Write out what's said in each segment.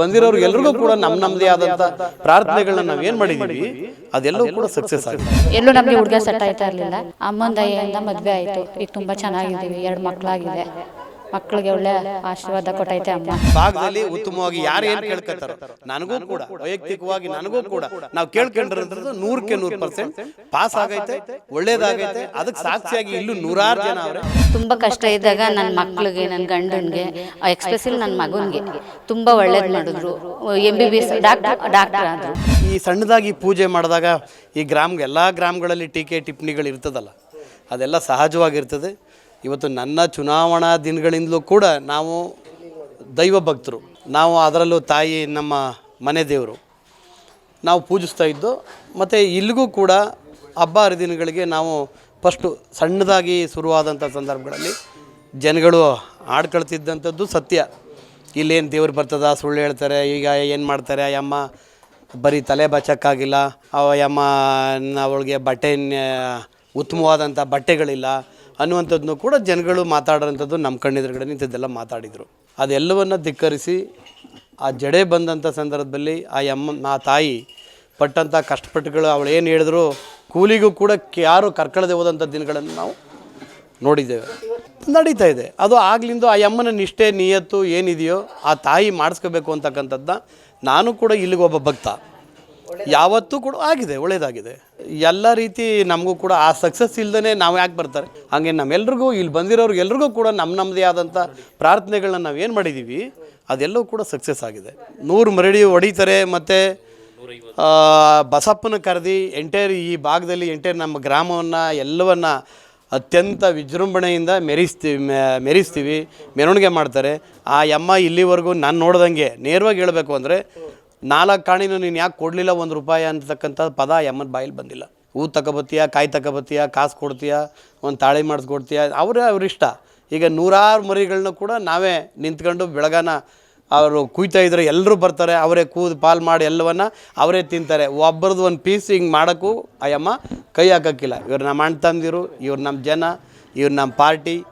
ಬಂದಿರೋರು ಎಲ್ರಿಗೂ ಕೂಡ ನಮ್ಮ ನಮ್ಮದೇ ಆದಂತ ಪ್ರಾರ್ಥನೆಗಳನ್ನ ನಾವು ಏನ್ ಮಾಡಿದೀವಿ ಅದೆಲ್ಲವೂ ಕೂಡ ಸಕ್ಸಸ್ ಆಗಿದೆ. ಎಲ್ಲೂ ನಮಗೆ ಹುಡುಗ ಸೆಟ್ ಆಯ್ತಾ ಇರಲಿಲ್ಲ. ಅಮ್ಮನ ದಯೆಯಿಂದ ಮದುವೆ ಆಯಿತು. ಈಗ ತುಂಬಾ ಚೆನ್ನಾಗಿದ್ದೀವಿ. ಎರಡು ಮಕ್ಕಳಾಗಿದೆ ಮಕ್ಕಳಿಗೆ ಒಳ್ಳೆ ಆಶೀರ್ವಾದ ಕೊಟ್ಟೈತೆ ಅಮ್ಮ. ಭಾಗದಲ್ಲಿ ಉತ್ತಮವಾಗಿ ಯಾರು ಏನು ಕೇಳ್ಕೊತಾರೋ ನನಗೂ ಕೂಡ ವೈಯಕ್ತಿಕವಾಗಿ ನನಗೂ ಕೂಡ ನಾವು ಕೇಳ್ಕೊಂಡಿರೋದ್ರದ್ದು ನೂರಕ್ಕೆ ನೂರು ಪರ್ಸೆಂಟ್ ಪಾಸ್ ಆಗೈತೆ ಒಳ್ಳೇದಾಗೈತೆ ಅದಕ್ಕೆ ಸಾಕ್ಷಿಯಾಗಿ ಇಲ್ಲೂ ನೂರಾರು ಜನ ಅವರೇ. ತುಂಬ ಕಷ್ಟ ಇದ್ದಾಗ ನನ್ನ ಮಕ್ಕಳಿಗೆ ನನ್ನ ಗಂಡನಿಗೆ ಎಕ್ಸ್ಪೆಷಲಿ ನನ್ನ ಮಗನಿಗೆ ತುಂಬ ಒಳ್ಳೇದು ಮಾಡಿದ್ರು. M B B S doctor doctor ಆದರು. ಈ ಸಣ್ಣದಾಗಿ ಪೂಜೆ ಮಾಡಿದಾಗ ಈ ಗ್ರಾಮ್ಗೆ ಎಲ್ಲ ಗ್ರಾಮಗಳಲ್ಲಿ ಟೀಕೆ ಟಿಪ್ಪಣಿಗಳು ಇರ್ತದಲ್ಲ ಅದೆಲ್ಲ ಸಹಜವಾಗಿರ್ತದೆ. ಇವತ್ತು ನನ್ನ ಚುನಾವಣಾ ದಿನಗಳಿಂದಲೂ ಕೂಡ ನಾವು ದೈವ ಭಕ್ತರು. ನಾವು ಅದರಲ್ಲೂ ತಾಯಿ ನಮ್ಮ ಮನೆ ದೇವರು. ನಾವು ಪೂಜಿಸ್ತಾ ಇದ್ದು, ಮತ್ತು ಇಲ್ಲಿಗೂ ಕೂಡ ಹಬ್ಬ ಹರಿದಿನಗಳಿಗೆ ನಾವು ಫಸ್ಟು ಸಣ್ಣದಾಗಿ ಶುರುವಾದಂಥ ಸಂದರ್ಭಗಳಲ್ಲಿ ಜನಗಳು ಆಡ್ಕೊಳ್ತಿದ್ದಂಥದ್ದು ಸತ್ಯ. ಇಲ್ಲೇನು ದೇವ್ರು ಬರ್ತದ, ಸುಳ್ಳು ಹೇಳ್ತಾರೆ, ಈಗ ಏನು ಮಾಡ್ತಾರೆ ಅಮ್ಮ ಬರೀ ತಲೆ ಬಚ್ಚಕ್ಕಾಗಿಲ್ಲ ಅವ ಅಮ್ಮ ಅವಳಿಗೆ ಬಟ್ಟೆ ಉತ್ತಮವಾದಂಥ ಬಟ್ಟೆಗಳಿಲ್ಲ ಅನ್ನುವಂಥದ್ದನ್ನು ಕೂಡ ಜನಗಳು ಮಾತಾಡೋಂಥದ್ದು ನಮ್ಮ ಕಣ್ಣೆದುರುಗಡೆ ನಿಂತಿದ್ದೆಲ್ಲ ಮಾತಾಡಿದರು. ಅದೆಲ್ಲವನ್ನು ಧಿಕ್ಕರಿಸಿ ಆ ಜಡೆ ಬಂದಂಥ ಸಂದರ್ಭದಲ್ಲಿ ಆ ಅಮ್ಮ ಆ ತಾಯಿ ಪಟ್ಟಂಥ ಕಷ್ಟಪಟ್ಟುಗಳು ಅವಳು ಏನು ಹೇಳಿದ್ರು, ಕೂಲಿಗೂ ಕೂಡ ಯಾರು ಕರ್ಕಳದೆ ಹೋದಂಥ ದಿನಗಳನ್ನು ನಾವು ನೋಡಿದ್ದೇವೆ. ನಡೀತಾ ಇದೆ. ಅದು ಆಗ್ಲಿಂದ ಆ ಅಮ್ಮನ ನಿಷ್ಠೆ, ನಿಯತ್ತು ಏನಿದೆಯೋ ಆ ತಾಯಿ ಮಾಡಿಸ್ಕೋಬೇಕು ಅಂತಕ್ಕಂಥದ್ದನ್ನ ನಾನು ಕೂಡ ಇಲ್ಲಿಗೆ ಒಬ್ಬ ಭಕ್ತ. ಯಾವತ್ತೂ ಕೂಡ ಆಗಿದೆ, ಒಳ್ಳೇದಾಗಿದೆ. ಎಲ್ಲ ರೀತಿ ನಮಗೂ ಕೂಡ ಆ ಸಕ್ಸಸ್ ಇಲ್ದೇ ನಾವು ಯಾಕೆ ಬರ್ತಾರೆ? ಹಾಗೆ ನಮ್ಮೆಲ್ರಿಗೂ, ಇಲ್ಲಿ ಬಂದಿರೋರು ಎಲ್ರಿಗೂ ಕೂಡ ನಮ್ಮ ನಮ್ಮದೇ ಆದಂಥ ಪ್ರಾರ್ಥನೆಗಳನ್ನ ನಾವು ಏನು ಮಾಡಿದ್ದೀವಿ ಅದೆಲ್ಲವೂ ಕೂಡ ಸಕ್ಸಸ್ ಆಗಿದೆ. ನೂರು ಮರಡಿ ಹೊಡಿತಾರೆ, ಮತ್ತು ಬಸಪ್ಪನ ಕರೆದಿ ಎಂಟೈರ್ ಈ ಭಾಗದಲ್ಲಿ ಎಂಟೈರ್ ನಮ್ಮ ಗ್ರಾಮವನ್ನು, ಎಲ್ಲವನ್ನ ಅತ್ಯಂತ ವಿಜೃಂಭಣೆಯಿಂದ ಮೆರೆಸ್ತೀವಿ ಮೆರೆಸ್ತೀವಿ, ಮೆರವಣಿಗೆ ಮಾಡ್ತಾರೆ. ಆ ಯಮ್ಮ ಇಲ್ಲಿವರೆಗೂ ನಾನು ನೋಡ್ದಂಗೆ ನೇರವಾಗಿ ಹೇಳಬೇಕು ಅಂದರೆ ನಾಲ್ಕು ಕಾಣಿನೂ ನೀನು ಯಾಕೆ ಕೊಡಲಿಲ್ಲ ಒಂದು ರೂಪಾಯಿ ಅಂತಕ್ಕಂಥ ಪದ ಯಮ್ಮನ ಬಾಯಲ್ಲಿ ಬಂದಿಲ್ಲ. ಹೂ ತಗೊಬತ್ತೀಯ, ಕಾಯಿ ತಗೊಬತ್ತೀಯ, ಕಾಸು ಕೊಡ್ತೀಯ, ಒಂದು ತಾಳಿ ಮಾಡಿಸ್ಕೊಡ್ತೀಯ, ಅವರೇ ಅವ್ರಿಷ್ಟ ಈಗ ನೂರಾರು ಮರಿಗಳನ್ನ ಕೂಡ ನಾವೇ ನಿಂತ್ಕೊಂಡು ಬೆಳಗಾನ ಅವರು ಕುಯ್ತಾ ಇದ್ರೆ ಎಲ್ಲರೂ ಬರ್ತಾರೆ, ಅವರೇ ಕೂದು ಪಾಲ್ ಮಾಡಿ ಎಲ್ಲವನ್ನ ಅವರೇ ತಿಂತಾರೆ. ಒಬ್ಬರದ್ದು ಒಂದು ಪೀಸ್ ಹಿಂಗೆ ಮಾಡೋಕ್ಕೂ ಅಯ್ಯಮ್ಮ ಕೈ ಹಾಕೋಕ್ಕಿಲ್ಲ. ಇವ್ರು ನಮ್ಮ ಅಣ್ಣ ತಂದಿರು, ಇವ್ರು ನಮ್ಮ ಜನ, ಇವ್ರು ನಮ್ಮ ಪಾರ್ಟಿ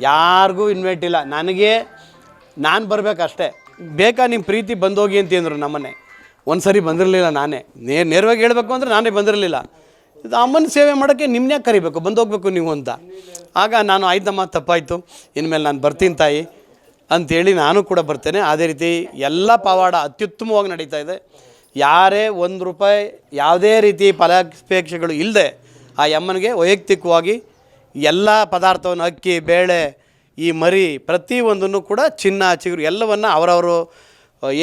ಯಾರಿಗೂ ಇನ್ವೈಟ್ ಇಲ್ಲ. ನನಗೆ ನಾನು ಬರಬೇಕಷ್ಟೇ. ಬೇಕಾ ನಿಮ್ಮ ಪ್ರೀತಿ ಬಂದೋಗಿ ಅಂತಿದ್ರು ನಮ್ಮನೆ. ಒಂದು ಸರಿ ಬಂದಿರಲಿಲ್ಲ ನಾನೇ. ನೇ, ನೇರವಾಗಿ ಹೇಳಬೇಕು ಅಂದರೆ ನಾನೇ ಬಂದಿರಲಿಲ್ಲ. ಇದು ಅಮ್ಮನ ಸೇವೆ ಮಾಡೋಕ್ಕೆ ನಿಮ್ಮನ್ನೇ ಕರಿಬೇಕು? ಬಂದೋಗ್ಬೇಕು ನೀವು ಅಂತ. ಆಗ ನಾನು, ಆಯ್ತಮ್ಮ, ತಪ್ಪಾಯಿತು. ಇನ್ಮೇಲೆ ನಾನು ಬರ್ತೀನಿ ತಾಯಿ. ಅಂಥೇಳಿ ನಾನು ಕೂಡ ಬರ್ತೇನೆ. ಅದೇ ರೀತಿ ಎಲ್ಲ ಪವಾಡ ಅತ್ಯುತ್ತಮವಾಗಿ ನಡೀತಾ ಇದೆ. ಯಾರೇ ಒಂದು ರೂಪಾಯಿ, ಯಾವುದೇ ರೀತಿ ಫಲಾಪೇಕ್ಷೆಗಳು ಇಲ್ಲದೆ ಆ ಅಮ್ಮನಿಗೆ ವೈಯಕ್ತಿಕವಾಗಿ ಎಲ್ಲ ಪದಾರ್ಥವನ್ನು ಅಕ್ಕಿ, ಬೇಳೆ ಈ ಮರಿ ಪ್ರತಿಯೊಂದನ್ನು ಕೂಡ ಚಿನ್ನ, ಚಿಗುರು ಎಲ್ಲವನ್ನು ಅವರವರು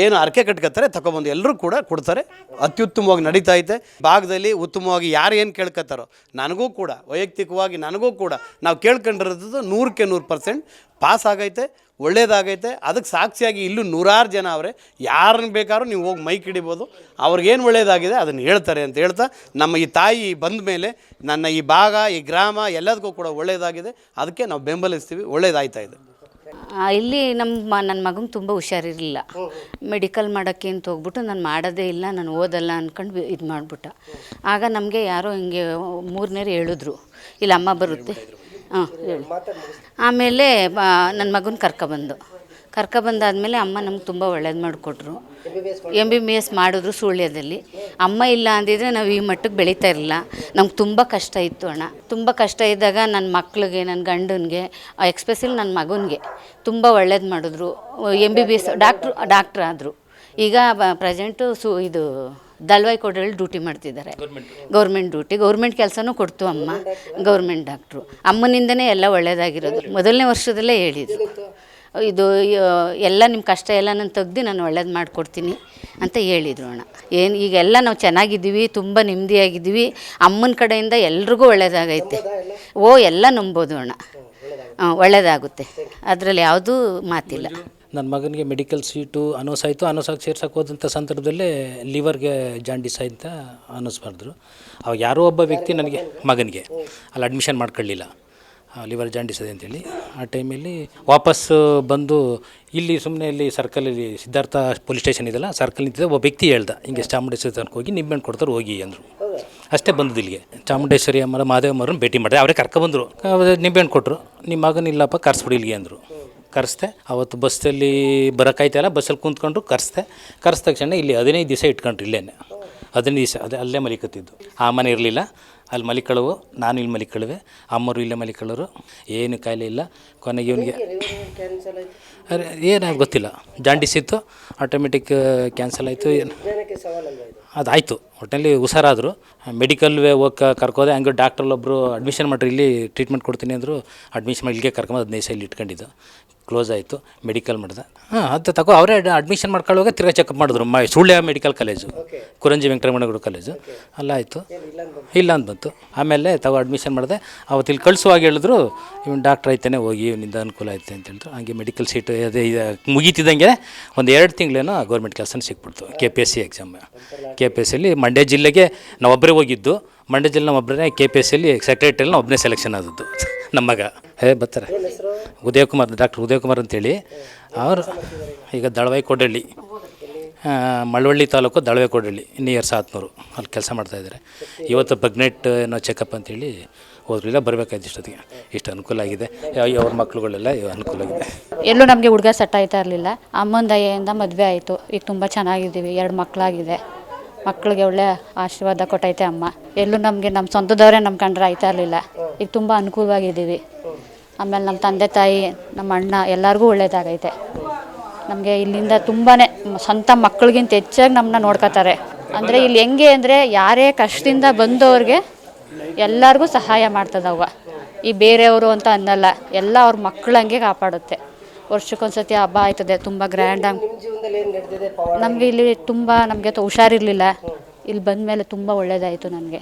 ಏನು ಅರಕೆ ಕಟ್ಕೋತಾರೆ ತಗೊಬಂದು ಎಲ್ಲರೂ ಕೂಡ ಕೊಡ್ತಾರೆ. ಅತ್ಯುತ್ತಮವಾಗಿ ನಡೀತಾ ಐತೆ. ಭಾಗದಲ್ಲಿ ಉತ್ತಮವಾಗಿ ಯಾರು ಏನು ಕೇಳ್ಕೊತಾರೋ, ನನಗೂ ಕೂಡ, ವೈಯಕ್ತಿಕವಾಗಿ ನನಗೂ ಕೂಡ, ನಾವು ಕೇಳ್ಕೊಂಡಿರೋದು ನೂರಕ್ಕೆ ನೂರು ಪರ್ಸೆಂಟ್ ಪಾಸ್ ಆಗೈತೆ ಒಳ್ಳೇದಾಗೈತೆ. ಅದಕ್ಕೆ ಸಾಕ್ಷಿಯಾಗಿ ಇಲ್ಲೂ ನೂರಾರು ಜನ ಅವರೇ. ಯಾರನ್ನ ಬೇಕಾದ್ರೂ ನೀವು ಹೋಗಿ ಮೈಕ್ ಹಿಡಿಬೋದು. ಅವ್ರಿಗೇನು ಒಳ್ಳೇದಾಗಿದೆ ಅದನ್ನು ಹೇಳ್ತಾರೆ ಅಂತ ಹೇಳ್ತಾ, ನಮ್ಮ ಈ ತಾಯಿ ಬಂದ ಮೇಲೆ ನನ್ನ ಈ ಭಾಗ, ಈ ಗ್ರಾಮ ಎಲ್ಲದಕ್ಕೂ ಕೂಡ ಒಳ್ಳೇದಾಗಿದೆ. ಅದಕ್ಕೆ ನಾವು ಬೆಂಬಲಿಸ್ತೀವಿ. ಒಳ್ಳೇದಾಯ್ತಾ ಇದೆ? ಇಲ್ಲಿ ನಮ್ಮ ನನ್ನ ಮಗಂಗೆ ತುಂಬ ಹುಷಾರಿರಲಿಲ್ಲ. ಮೆಡಿಕಲ್ ಮಾಡೋಕ್ಕೆ ಅಂತ ಹೋಗ್ಬಿಟ್ಟು ನಾನು ಮಾಡೋದೇ ಇಲ್ಲ, ನಾನು ಓದಲ್ಲ ಅಂದ್ಕೊಂಡು ಇದು ಮಾಡಿಬಿಟ್ಟ. ಆಗ ನಮಗೆ ಯಾರೋ ಹಿಂಗೆ ಮೂರನೇರು ಹೇಳಿದ್ರು. ಇಲ್ಲ, ಅಮ್ಮ ಬರುತ್ತೆ. ಹಾಂ, ಹೇಳಿ. ಆಮೇಲೆ ನನ್ನ ಮಗನ ಕರ್ಕೊಬಂದು ಕರ್ಕೊಬಂದಾದ್ಮೇಲೆ ಅಮ್ಮ ನಮ್ಗೆ ತುಂಬ ಒಳ್ಳೇದು ಮಾಡಿಕೊಟ್ರು. ಎಂ ಬಿ ಬಿ ಎಸ್ ಮಾಡಿದ್ರು ಸುಳ್ಯದಲ್ಲಿ. ಅಮ್ಮ ಇಲ್ಲ ಅಂದಿದ್ರೆ ನಾವು ಈ ಮಟ್ಟಕ್ಕೆ ಬೆಳೀತಾ ಇರಲಿಲ್ಲ. ನಮ್ಗೆ ತುಂಬ ಕಷ್ಟ ಇತ್ತು ಅಣ್ಣ. ತುಂಬ ಕಷ್ಟ ಇದ್ದಾಗ ನನ್ನ ಮಕ್ಳಿಗೆ ನನ್ನ ಗಂಡನಿಗೆ ಎಕ್ಸ್ಪೆಷಲಿ ನನ್ನ ಮಗನಿಗೆ ತುಂಬ ಒಳ್ಳೇದು ಮಾಡಿದ್ರು. M B B S doctor, doctor ಆದರು. ಈಗ ಪ್ರೆಸೆಂಟು ಸು, ಇದು ದಲ್ವಾಯಿ ಕೋಟೆಯಲ್ಲಿ ಡ್ಯೂಟಿ ಮಾಡ್ತಿದ್ದಾರೆ. Government duty. ಗೌರ್ಮೆಂಟ್ ಕೆಲಸನೂ ಕೊಡ್ತು ಅಮ್ಮ. Government doctor. ಅಮ್ಮನಿಂದನೇ ಎಲ್ಲ ಒಳ್ಳೆಯದಾಗಿರೋದು ಮೊದಲನೇ ವರ್ಷದಲ್ಲೇ ಹೇಳಿದ್ರು ಇದು ಎಲ್ಲ ನಿಮ್ಮ ಕಷ್ಟ ಎಲ್ಲ ನಾನು ತೆಗ್ದು ನಾನು ಒಳ್ಳೇದು ಮಾಡಿಕೊಡ್ತೀನಿ ಅಂತ ಹೇಳಿದರು ಅಣ್ಣ. ಏನು ಈಗೆಲ್ಲ ನಾವು ಚೆನ್ನಾಗಿದ್ದೀವಿ ತುಂಬ ನೆಮ್ಮದಿಯಾಗಿದ್ದೀವಿ. ಅಮ್ಮನ ಕಡೆಯಿಂದ ಎಲ್ರಿಗೂ ಒಳ್ಳೇದಾಗೈತೆ. ಓ ಎಲ್ಲ ನಂಬೋದು ಅಣ್ಣ. ಒಳ್ಳೆಯದಾಗುತ್ತೆ ಒಳ್ಳೇದಾಗುತ್ತೆ. ಅದರಲ್ಲಿ ಯಾವುದೂ ಮಾತಿಲ್ಲ. ನನ್ನ ಮಗನಿಗೆ ಮೆಡಿಕಲ್ ಸೀಟು ಅನೌನ್ಸ್ ಆಯಿತು. ಅನೌನ್ಸ್ ಆಗಿ ಸೇರ್ಸಕ್ಕೆ ಹೋದಂಥ ಸಂದರ್ಭದಲ್ಲೇ ಲಿವರ್ಗೆ ಜಾಂಡಿಸ್ ಅಂತ ಅನೌನ್ಸ್ ಮಾಡಿದ್ರು ಅವಾಗ ಯಾರೋ ಒಬ್ಬ ವ್ಯಕ್ತಿ ನನಗೆ, ಮಗನಿಗೆ, ಅಲ್ಲಿ ಅಡ್ಮಿಷನ್ ಮಾಡ್ಕೊಳ್ಳಿಲ್ಲ. ಲಿವರ್ ಜಾಂಡಿಸ್ ಇದೆ ಅಂತೇಳಿ. ಆ ಟೈಮಲ್ಲಿ ವಾಪಸ್ಸು ಬಂದು ಇಲ್ಲಿ ಸುಮ್ಮನೆ ಇಲ್ಲಿ ಸರ್ಕಲಲ್ಲಿ ಸಿದ್ಧಾರ್ಥ ಪೊಲೀಸ್ ಸ್ಟೇಷನ್ ಇದೆಯಲ್ಲ ಸರ್ಕಲ್ ನಿಂತಿದ್ದ ಒಬ್ಬ ವ್ಯಕ್ತಿ ಹೇಳ್ದೆ, ಹಿಂಗೆ ಚಾಮುಂಡೇಶ್ವರಿ ತನಕ ಹೋಗಿ ನಿಂಬೆಹಣ್ಣು ಕೊಡ್ತಾರೆ, ಹೋಗಿ, ಅಂದರು. ಅಷ್ಟೇ ಬಂದದ್ದು ಇಲ್ಲಿಗೆ. ಚಾಮುಂಡೇಶ್ವರಿ ಅಮ್ಮರ ಮಹಾದೇವಮ್ಮರನ್ನ ಭೇಟಿ ಮಾಡಿದೆ, ಅವರೇ ಕರ್ಕೊಬಂದರು ನಿಂಬೆಹಣ್ಣು ಕೊಟ್ಟರು ನಿಮ್ಮ ಮಗನಿಲ್ಲಪ್ಪ, ಕರ್ಸ್ಬಿಡಿ ಇಲ್ಲಿಗೆ, ಅಂದರು. ಕರೆಸ್ದೆ. ಅವತ್ತು ಬಸ್ಸಲ್ಲಿ ಬರೋಕ್ಕಾಯ್ತಲ್ಲ ಬಸ್ಸಲ್ಲಿ ಕುಂತ್ಕೊಂಡು ಕರೆಸ್ದೆ. ಕರೆಸ್ದ ತಕ್ಷಣ ಇಲ್ಲಿ ಹದಿನೈದು ದಿವಸ ಇಟ್ಕೊಂಡ್ರು ಇಲ್ಲೇ ಹದಿನೈದು ದಿವಸ ಅದೇ ಅಲ್ಲೇ ಮಲಿಕತ್ತಿದ್ದು. ಆ ಮನೆ ಇರಲಿಲ್ಲ. ಅಲ್ಲಿ ಮಲಿಕಳವು ನಾನು ಇಲ್ಲಿ ಮಲಿಕಳುವೆ. ಅಮ್ಮರು ಇಲ್ಲೇ ಮಲಿಕಳರು. ಏನು ಕಾಯಿಲೆ ಇಲ್ಲ. ಕೊನೆಗೆ ಇವನಿಗೆ ಅರೆ ಏನಾಗ ಗೊತ್ತಿಲ್ಲ. ಜಾಂಡಿಸ್ ಇತ್ತು. ಆಟೋಮೆಟಿಕ್ ಕ್ಯಾನ್ಸಲ್ ಆಯಿತು. ಏನು ಅದಾಯಿತು ಒಟ್ಟಿನಲ್ಲಿ ಹುಷಾರಾದರು. ಮೆಡಿಕಲ್ ವೇ ಹೋಗಿ ಕರ್ಕೋದೆ. ಹಂಗೆ ಡಾಕ್ಟ್ರಲ್ಲಿ ಒಬ್ಬರು ಅಡ್ಮಿಷನ್ ಮಾಡಿರಿ ಇಲ್ಲಿ ಟ್ರೀಟ್ಮೆಂಟ್ ಕೊಡ್ತೀನಿ ಅಂದರು. ಅಡ್ಮಿಷನ್ ಮಾಡಿ ಇಲ್ಲಿಗೆ ಕರ್ಕೊಂಡು ಹದಿನೈದು ಸೈಲಿ ಇಟ್ಕೊಂಡಿದ್ದು. ಕ್ಲೋಸ್ ಆಯಿತು ಮೆಡಿಕಲ್ ಮಾಡಿದೆ. ಹಾಂ ಅದು ತಗೋ ಅವರೇ ಅಡ್ಮಿಷನ್ ಮಾಡ್ಕೊಳ್ಳುವಾಗ ತಿರ್ಗಾ ಚೆಕಪ್ ಮಾಡಿದ್ರು. ಮ Sullia medical college Kurunji Venkataramana Gowda college ಅಲ್ಲ ಆಯಿತು. ಇಲ್ಲ ಅಂತ ಬಂತು? ಆಮೇಲೆ ತಗೋ ಅಡ್ಮಿಷನ್ ಮಾಡಿದೆ. ಅವತ್ತು ಇಲ್ಲಿ ಕಳಿಸುವಾಗ ಹೇಳಿದ್ರು ಇವನು ಡಾಕ್ಟ್ರ್ ಐತಾನೆ ಹೋಗಿ ಇವನಿಂದ ಅನುಕೂಲ ಐತೆ ಅಂತ ಹೇಳಿದ್ರು. ಹಂಗೆ ಮೆಡಿಕಲ್ ಸೀಟು ಅದೇ ಇದು ಮುಗೀತಿದ್ದಂಗೆ ಒಂದು ಎರಡು ತಿಂಗಳೇನೋ ಗೌರ್ಮೆಂಟ್ ಕೆಲಸನ ಸಿಕ್ಬಿಡ್ತು K P S C exam K P S ಸಿಲಿ Mandya ಜಿಲ್ಲೆಗೆ ನಾವೊಬ್ಬರೇ ಹೋಗಿದ್ದು. ಮಂಡ್ಯ ಜಿಲ್ಲೆ ನಾವೊಬ್ಬರೇ ಕೆ ಪಿ ಎಸ್ ಸಿಲಿ ಸೆಕ್ರೆಟರಿಯಲ್ಲಿ ಒಬ್ಬನೇ ಸೆಲೆಕ್ಷನ್ ಆದದ್ದು ನಮ್ಮ ಮಗ. ಹೇ ಬರ್ತಾರೆ. ಉದಯಕುಮಾರ್, ಡಾಕ್ಟರ್ ಉದಯಕುಮಾರ್ ಅಂತೇಳಿ. ಅವರು ಈಗ ದಳವಾಯಿ ಕೊಡಳ್ಳಿ ಮಳವಳ್ಳಿ ತಾಲೂಕು ದಳವೆ ಕೊಡಳ್ಳಿ ನಿಯರ್ ಸಾತ್ನೂರು ಅಲ್ಲಿ ಕೆಲಸ ಮಾಡ್ತಾಯಿದ್ದಾರೆ ಇವತ್ತು ಬಗ್ನೆಟ್ ಏನೋ ಚೆಕಪ್ ಅಂತೇಳಿ ಹೋದ್ರಿಲ್ಲ, ಬರಬೇಕಾಯ್ತು ಇಷ್ಟೊತ್ತಿಗೆ. ಇಷ್ಟು ಅನುಕೂಲ ಆಗಿದೆ. ಅವ್ರ ಮಕ್ಕಳುಗಳೆಲ್ಲ ಅನುಕೂಲ ಆಗಿದೆ. ಎಲ್ಲೂ ನಮಗೆ ಹುಡುಗ ಸೆಟ್ ಆಯ್ತಾ ಇರಲಿಲ್ಲ. ಅಮ್ಮನ ದಯೆಯಿಂದ ಮದುವೆ ಆಯಿತು. ಈಗ ತುಂಬ ಚೆನ್ನಾಗಿದ್ದೀವಿ. ಎರಡು ಮಕ್ಕಳಾಗಿದೆ ಮಕ್ಕಳಿಗೆ ಒಳ್ಳೆ ಆಶೀರ್ವಾದ ಕೊಟ್ಟೈತೆ ಅಮ್ಮ. ಎಲ್ಲೂ ನಮಗೆ ನಮ್ಮ ಸ್ವಂತದವರೇ ನಮ್ಮ ಕಂಡ್ರೆ ಆಯ್ತಾ ಇರಲಿಲ್ಲ. ಈಗ ತುಂಬ ಅನುಕೂಲವಾಗಿದ್ದೀವಿ. ಆಮೇಲೆ ನಮ್ಮ ತಂದೆ ತಾಯಿ, ನಮ್ಮ ಅಣ್ಣ ಎಲ್ಲರಿಗೂ ಒಳ್ಳೆಯದಾಗೈತೆ ನಮಗೆ ಇಲ್ಲಿಂದ ತುಂಬಾ ಸ್ವಂತ ಮಕ್ಕಳಿಗಿಂತ ಹೆಚ್ಚಾಗಿ ನಮ್ಮನ್ನ ನೋಡ್ಕೋತಾರೆ. ಅಂದರೆ ಇಲ್ಲಿ ಹೆಂಗೆ ಅಂದರೆ ಯಾರೇ ಕಷ್ಟದಿಂದ ಬಂದವ್ರಿಗೆ ಎಲ್ಲರಿಗೂ ಸಹಾಯ ಮಾಡ್ತದವ್ವ ಈ ಬೇರೆಯವರು ಅಂತ ಅನ್ನಲ್ಲ, ಎಲ್ಲ ಅವ್ರ ಮಕ್ಕಳಂಗೆ ಕಾಪಾಡುತ್ತೆ. ವರ್ಷಕ್ಕೊಂದ್ಸತಿ ಹಬ್ಬ ಆಯ್ತದೆ, ತುಂಬ ಗ್ರ್ಯಾಂಡಾಗಿ ನಮಗೆ ಇಲ್ಲಿ ತುಂಬ ನಮಗೆ ಹುಷಾರಿರಲಿಲ್ಲ. ಇಲ್ಲಿ ಬಂದ ಮೇಲೆ ತುಂಬ ಒಳ್ಳೆಯದಾಯಿತು ನನಗೆ